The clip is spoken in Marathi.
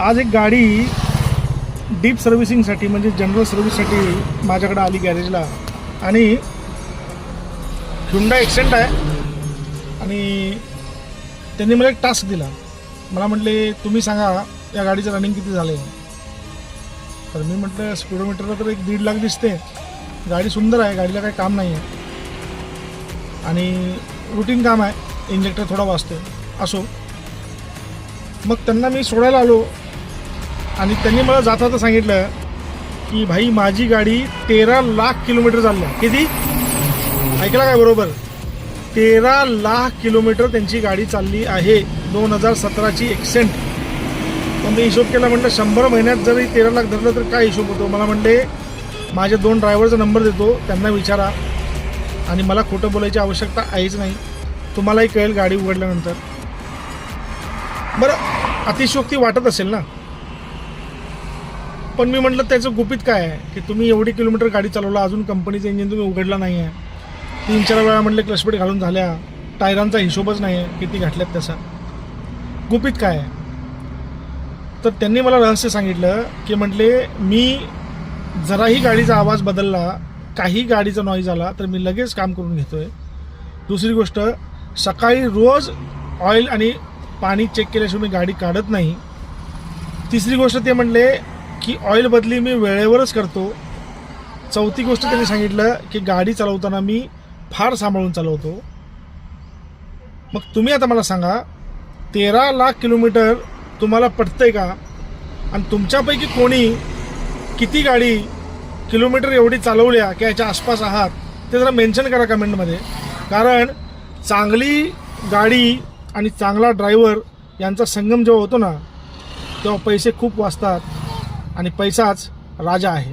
आज एक गाडी डीप सर्व्हिसिंगसाठी म्हणजे जनरल सर्व्हिससाठी माझ्याकडे आली गॅरेजला. आणि हुंडा एक्सेंट आहे. आणि त्यांनी मला एक टास्क दिला. मला म्हटले तुम्ही सांगा या गाडीचं रनिंग किती झालं आहे तर मी म्हटलं स्पीडोमीटरला तर एक दीड लाख दिसते. गाडी सुंदर आहे गाडीला काही काम नाही आहे आणि रुटीन काम आहे इंजेक्टर थोडा वाचतो असो. मग त्यांना मी सोडायला आलो. आणि त्यांनी मला जाता सांगितलं की भाई माझी गाडी तेरा लाख किलोमीटर चालली आहे. किती? ऐकला काय बरोबर? तेरा लाख किलोमीटर त्यांची गाडी चालली आहे दोन हजार सतराची एक्सेंट. पण ते हिशोब केला म्हटलं शंभर महिन्यात जरी तेरा लाख धरलं तर काय हिशोब होतो? मला म्हणले माझे दोन ड्रायव्हरचा नंबर देतो त्यांना विचारा. आणि मला खोटं बोलायची आवश्यकता आहेच नाही. तुम्हालाही कळेल गाडी उघडल्यानंतर. बरं अतिशयोक्ती वाटत असेल ना? पण मी म्हटलं त्याचं गुपित काय आहे? की तुम्ही एवढी किलोमीटर गाडी चालवला अजून कंपनीचं इंजिन तुम्ही उघडला नाही आहे तीन चार वेळा म्हटले क्लचपेट घालून झाल्या. टायरांचा हिशोबच नाही आहे किती घातल्यात त्याचा. गुपित काय आहे? तर त्यांनी मला रहस्य सांगितलं की म्हटले मी जराही गाडीचा आवाज बदलला काही गाडीचा नॉईज आला तर मी लगेच काम करून घेतोय. दुसरी गोष्ट सकाळी रोज ऑइल आणि पाणी चेक केल्याशिवाय मी गाडी काढत नाही. तिसरी गोष्ट ते म्हटले की ऑइल बदली मी वेळेवरच करतो. चौथी गोष्ट त्यांनी सांगितलं की गाडी चालवताना मी फार सांभाळून चालवतो. मग तुम्ही आता मला सांगा तेरा लाख किलोमीटर तुम्हाला पटतंय का? आणि तुमच्यापैकी कोणी किती गाडी किलोमीटर एवढी चालवल्या की याच्या आसपास आहात ते जरा मेन्शन करा कमेंटमध्ये कारण चांगली गाडी आणि चांगला ड्रायव्हर यांचा संगम जेव्हा होतो ना तेव्हा पैसे खूप वाचतात. आणि पैसाच राजा आहे.